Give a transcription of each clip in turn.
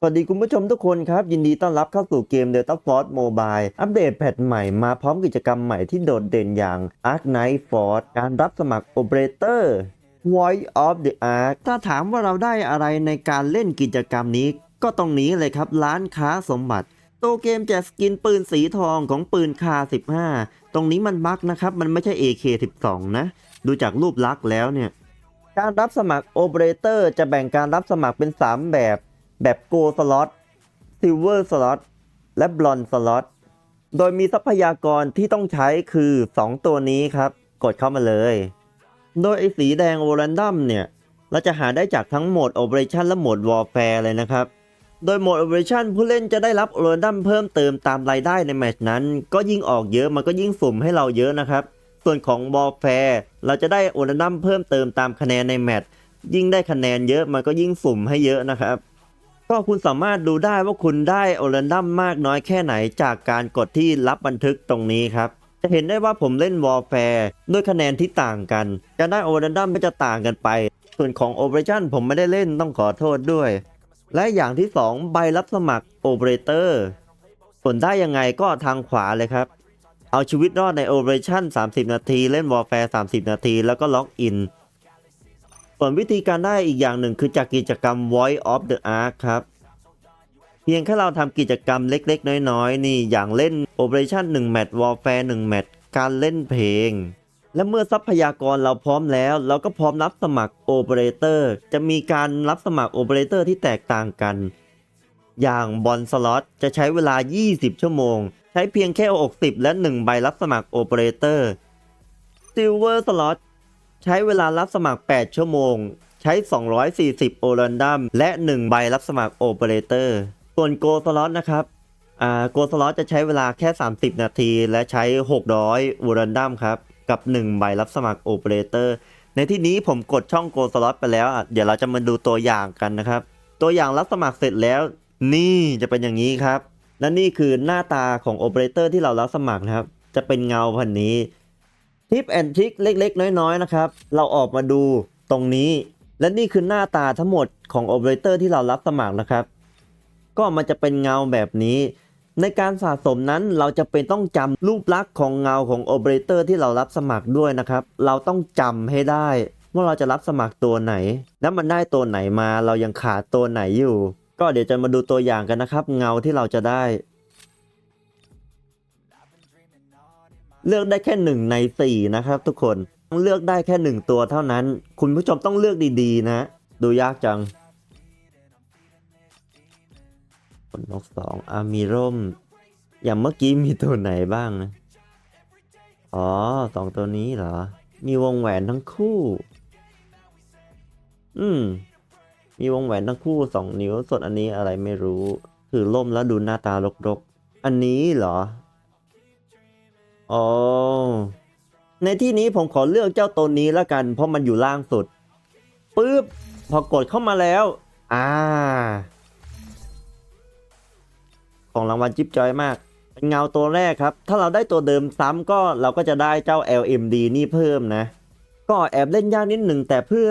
สวัสดีคุณผู้ชมทุกคนครับ ยินดีต้อนรับเข้าสู่เกม Delta Force Mobile อัปเดตแพทใหม่มาพร้อมกิจกรรมใหม่ที่โดดเด่นอย่าง Arc Knight Force การรับสมัคร Operator Voice of the Arc ถ้าถามว่าเราได้อะไรในการเล่นกิจกรรมนี้ ก็ตรงนี้เลยครับร้านค้าสมบัติ ตัวเกมแจกสกินปืนสีทองของปืนคา 15 ตรงนี้มันบั๊กนะครับ มันไม่ใช่ AK12 นะ ดูจากรูปลักษณ์แล้วเนี่ย การรับสมัคร Operator จะแบ่งการรับสมัครเป็น 3 แบบ แบบ Go Slot Silver Slot และ Bronze Slot โดยมีทรัพยากรที่ต้องใช้คือ 2 ตัวนี้ครับ กดเข้ามาเลย โดยไอสีแดง o r a n d o m เนี่ย เราจะหาได้จากทั้งโหมด Operation และโหมด Warfare เลยนะครับ โดยโหมด Operation ผู้เล่นจะได้รับ o r a n d o m เพิ่มเติมตามรายได้ในแมตช์นั้น ก็ยิ่งออกเยอะมันก็ยิ่งสุ่มให้เราเยอะนะครับ ส่วนของ Warfare เราจะได้ o r a n d o m เพิ่มเติมตามคะแนนในแมตช์ยิ่งได้คะแนนเยอะมันก็ยิ่งสุ่มให้เยอะนะครับ ก็คุณสามารถดูได้ว่าคุณได้โอรันดัมมากน้อยแค่ไหนจากการกดที่รับบันทึกตรงนี้ครับ จะเห็นได้ว่าผมเล่นวอลแฟร์ด้วยคะแนนที่ต่างกันการได้โอรันดัมก็จะต่างกันไป ส่วนของโอเปอเรชั่นผมไม่ได้เล่นต้องขอโทษด้วย และอย่างที่ 2 ใบรับสมัครโอเปอเรเตอร์ส่วนได้ยังไงก็ทางขวาเลยครับ เอาชีวิตรอดในโอเปอเรชั่น30 นาที เล่นวอลแฟร์30 นาที แล้วก็ล็อกอิน ส่วนวิธีการได้อีกอย่างหนึ่งคือจากกิจกรรม Voice of the Ark ครับ เพียงแค่เราทำกิจกรรมเล็กๆ น้อยๆ นี่อย่างเล่น Operation 1แมตช์ Warfare 1แมตช์การเล่นเพลง และเมื่อทรัพยากรเราพร้อมแล้ว เราก็พร้อมรับสมัคร Operator จะมีการรับสมัคร Operator ที่แตกต่างกัน อย่างบอลสล็อตจะใช้เวลา 20 ชั่วโมง ใช้เพียงแค่ 60 และ 1 ใบรับสมัคร Operator Silver Slot ใช้เวลารับสมัคร 8 ชั่วโมง ใช้ 240 โอรันดัมและ 1 ใบรับสมัครโอเปอเรเตอร์ ส่วนโกสล็อตนะครับอ่าโกสล็อตจะใช้เวลาแค่ 30 นาที และใช้ 600 โอรันดัมครับ กับ 1 ใบรับสมัครโอเปอเรเตอร์ ในที่นี้ผมกดช่องโกสล็อตไปแล้ว เดี๋ยวเราจะมาดูตัวอย่างกันนะครับ ตัวอย่างรับสมัครเสร็จแล้ว นี่จะเป็นอย่างนี้ครับ และนี่คือหน้าตาของโอเปอเรเตอร์ที่เรารับสมัครนะครับ จะเป็นเงาพันนี้ ทิปแอนทริคเล็กๆ น้อยๆนะครับ เราออกมาดูตรงนี้ และนี่คือหน้าตาทั้งหมดของโอเปอเรเตอร์ที่เรารับสมัครนะครับ ก็มันจะเป็นเงาแบบนี้ ในการสะสมนั้นเราจะเป็นต้องจำรูปลักษณ์ของเงาของโอเปอเรเตอร์ที่เรารับสมัครด้วยนะครับ เราต้องจำให้ได้ว่าเราจะรับสมัครตัวไหน แล้วมันได้ตัวไหนมาเรายังขาดตัวไหนอยู่ ก็เดี๋ยวจะมาดูตัวอย่างกันนะครับ เงาที่เราจะได้ เลือกได้แค่หนึ่งในสี่นะครับทุกคนต้องเลือกได้แค่หนึ่งตัวเท่านั้น คุณผู้ชมต้องเลือกดีๆ นะ ดูยากจังผลนกสองอามีร่ม อย่างเมื่อกี้มีตัวไหนบ้างนะอ๋อสองตัวนี้เหรอ มีวงแหวนทั้งคู่ อืม มีวงแหวนทั้งคู่สองนิ้วส่วนอันนี้อะไรไม่รู้ถือล่มแล้วดูหน้าตารกๆ อันนี้เหรอ อ๋อ ในที่นี้ผมขอเลือกเจ้าตัวนี้แล้วกัน เพราะมันอยู่ล่างสุดปึ๊บพอกดเข้ามาแล้ว อ่า ของรางวัลจิ๊บจอยมาก เป็นเงาตัวแรกครับ ถ้าเราได้ตัวเดิมซ้ำก็เราก็จะได้เจ้า LMD นี่เพิ่มนะ ก็แอบเล่นยากนิดหนึ่งแต่เพื่อ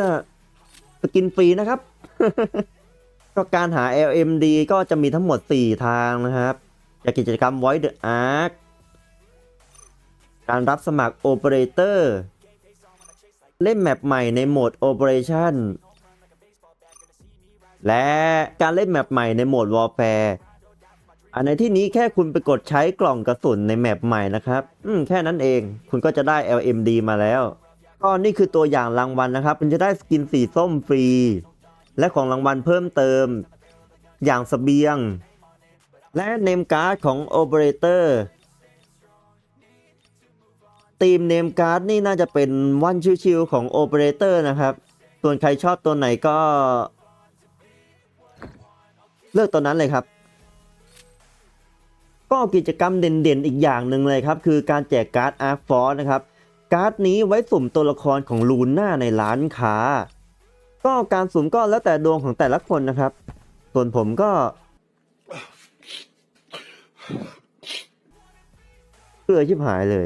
สกินฟรีนะครับ ก็การหา LMD ก็จะมีทั้งหมด 4 ทางนะครับจากกิจกรรม Void the Ark การรับสมัคร Operator เล่นแมปใหม่ในโหมด Operation และการเล่นแมปใหม่ในโหมด Warfare อันในที่นี้แค่คุณไปกดใช้กล่องกระสุนในแมปใหม่นะครับ อืมแค่นั้นเอง คุณก็จะได้ LMD มาแล้ว ก็นี่คือตัวอย่างรางวัลนะครับ คุณจะได้สกินสีส้มฟรี และของรางวัลเพิ่มเติม อย่างสเสบียง และเนมการ์ดของ Operator ทีมเนมการ์ดนี่น่าจะเป็นวันชิวๆของโอเปอเรเตอร์นะครับ ส่วนใครชอบตัวไหนก็ เลือกตัวนั้นเลยครับ ก็กิจกรรมเด่นๆอีกอย่างหนึ่งเลยครับ คือการแจกการ์ดอาร์ฟอร์นะครับ การ์ดนี้ไว้สุ่มตัวละครของลูน่าในร้านค้า ก็การสุ่มก็แล้วแต่ดวงของแต่ละคนนะครับ ส่วนผมก็เพื่อชิบหายเลย